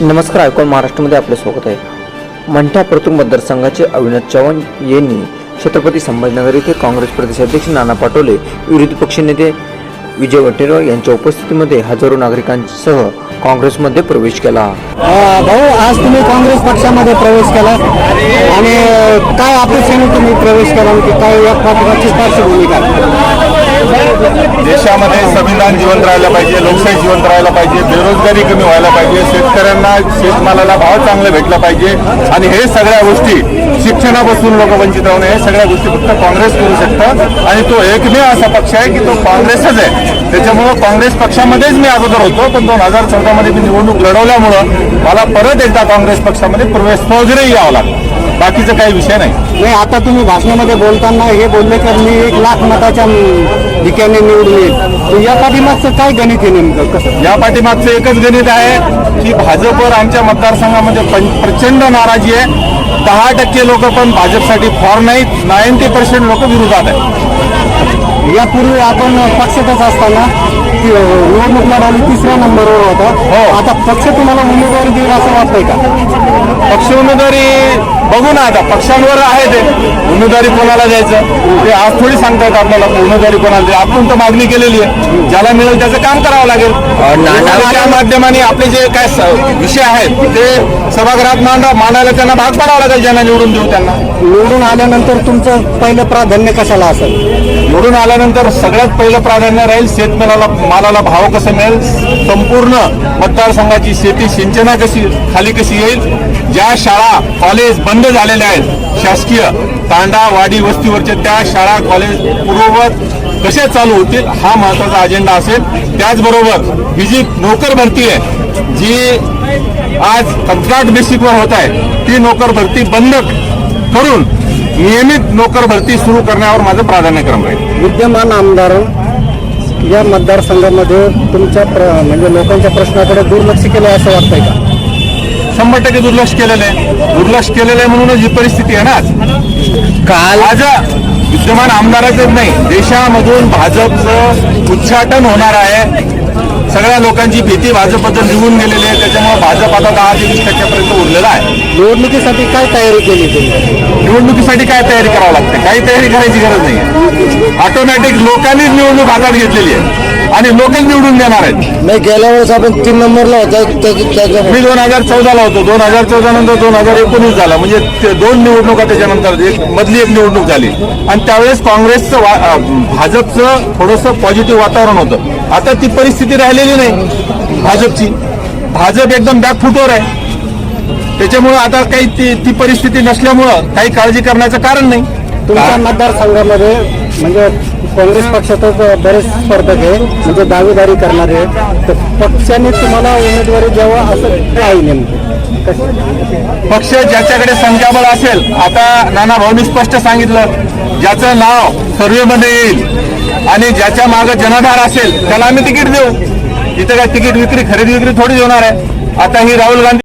नमस्कार ऐकून महाराष्ट्रामध्ये आपले स्वागत आहे. मंठा प्रतुंग मतदारसंघाचे अविनाश चव्हाण यांनी छत्रपती संभाजीनगर येथे काँग्रेस प्रदेशाध्यक्ष नाना पाटोले विरोधी पक्षनेते विजय वटेरवार यांच्या उपस्थितीमध्ये हजारो नागरिकांसह काँग्रेसमध्ये प्रवेश केला. भाऊ आज तुम्ही काँग्रेस पक्षामध्ये प्रवेश केला. आणि काय अपेक्षेने तुम्ही प्रवेश केला? की काय या पाठिंबाची पार्श्वभूमी काय? देशामध्ये संविधान जिवंत राहायला पाहिजे लोकशाही जिवंत राहायला पाहिजे बेरोजगारी कमी व्हायला पाहिजे शेतकऱ्यांना शेतमालाला भाव चांगला भेटला पाहिजे. आणि हे सगळ्या गोष्टी शिक्षणापासून लोक वंचित राहून हे सगळ्या गोष्टी फक्त काँग्रेस करू शकतं. आणि तो एकमेव असा पक्ष आहे की तो काँग्रेसच आहे. त्याच्यामुळं काँग्रेस पक्षामध्येच मी अगोदर होतो पण दोन हजार चौदामध्ये मी निवडणूक लढवल्यामुळं मला परत एकदा काँग्रेस पक्षामध्ये प्रवेश वगैरे यावं लागलं. बाकीचा काही विषय नाही. नाही आता तुम्ही भाषणामध्ये बोलताना हे बोलले तर मी एक लाख मताच्या धिक्याने निवडून येईल तर या पाठीमागचं काय गणित आहे नेमकं? कसं? या पाठीमागचं एकच गणित आहे की भाजपवर आमच्या मतदारसंघामध्ये प्रचंड नाराजी आहे. दहा टक्के लोक पण भाजपसाठी फॉर नाहीत. नाईन्टी पर्सेंट लोक विरोधात आहेत. यापूर्वी आपण पक्षातच असताना निवडणूक लढवली तिसऱ्या नंबरवर होता. हो. आता पक्ष तुम्हाला उमेदवारी देईल असं वाटतंय का? पक्ष उमेदवारी बघू ना आता. पक्षांवर आहे ते. उमेदवारी कोणाला द्यायचं? ते आज थोडी सांगतायत आपल्याला. उमेदवारी कोणाला द्या आपण तर मागणी केलेली आहे. ज्याला मिळेल त्याचं काम करावं लागेल. त्या माध्यमाने आपले जे काय स- विषय आहेत ते सभागृहात मांडा मांडायला त्यांना भाग पाडावं लागेल ज्यांना निवडून देऊ त्यांना. निवडून आल्यानंतर तुमचं पहिलं प्राधान्य कशाला असेल? निवडून आल्यानंतर सगळ्यात पहिलं प्राधान्य राहील शेतमालाला मालाला भाव कसं मिळेल? संपूर्ण मतदारसंघाची शेती सिंचना कशी खाली कशी येईल? ज्या शाळा कॉलेज बंद झालेल्या आहेत शासकीय तांडा वाडी वस्तीवरचे त्या शाळा कॉलेज पूर्ववत कसे चालू होतील हा महत्त्वाचा अजेंडा असेल. त्याचबरोबर ही जी नोकर भरती आहे जी आज कंत्राट बेसिकवर होत आहे ती नोकर भरती बंद करून नियमित नोकर भरती सुरू करण्यावर माझं प्राधान्यक्रम राहील विद्यमान आमदार या मतदारसंघामध्ये तुमच्या प्र म्हणजे लोकांच्या प्रश्नाकडे दुर्लक्ष केलं असं वाटतंय का? शंभर टक्के दुर्लक्ष केलेलं आहे. दुर्लक्ष केलेलं आहे म्हणूनच ही परिस्थिती आहे ना आज. काल आज विद्यमान आमदाराचंच नाही देशामधून भाजपचं उच्चाटन होणार आहे. सगळ्या लोकांची भीती भाजपबद्दल निघून गेलेली आहे. त्याच्यामुळे भाजप आता दहा ते वीस टक्क्यापर्यंत उरलेला आहे. निवडणुकीसाठी काय तयारी केली तुम्ही? निवडणुकीसाठी काय तयारी करावं लागते? काही तयारी करायची गरज नाही ऑटोमॅटिक लोकांनीच निवडणूक हातात घेतलेली आहे. आणि लोकच निवडून देणार आहेत. नाही गेल्या वेळेस आपण तीन नंबरला होता मी दोन हजार चौदाला होतो. दोन हजार चौदा नंतर दोन हजार एकोणीस झाला. म्हणजे ते दोन निवडणुका त्याच्यानंतर एक मधली एक निवडणूक झाली. आणि त्यावेळेस काँग्रेसचं वा- अं, भाजपचं थोडंसं पॉझिटिव्ह वातावरण होतं. आता ती परिस्थिती राहिलेली नाही भाजपची. भाजप एकदम बॅकफुटवर आहे. त्याच्यामुळं आता काही ती ती परिस्थिती नसल्यामुळं काही काळजी करण्याचं कारण नाही. तुमच्या मतदारसंघामध्ये म्हणजे काँग्रेस पक्षातच बरेच स्पर्धक आहे म्हणजे दावेदारी करणारे आहेत. तर पक्षाने तुम्हाला उमेदवारी द्यावा असं काय नेमकं? पक्ष ज्याच्याकडे संख्याबळ असेल आता नाना भाऊनी स्पष्ट सांगितलं ज्याचं नाव सर्वेमध्ये येईल आणि ज्याच्या मागे जनाधार असेल त्याला आम्ही तिकीट देऊ. इथं काय तिकीट विक्री खरेदी विक्री थोडीच होणार आहे. आता ही राहुल गांधी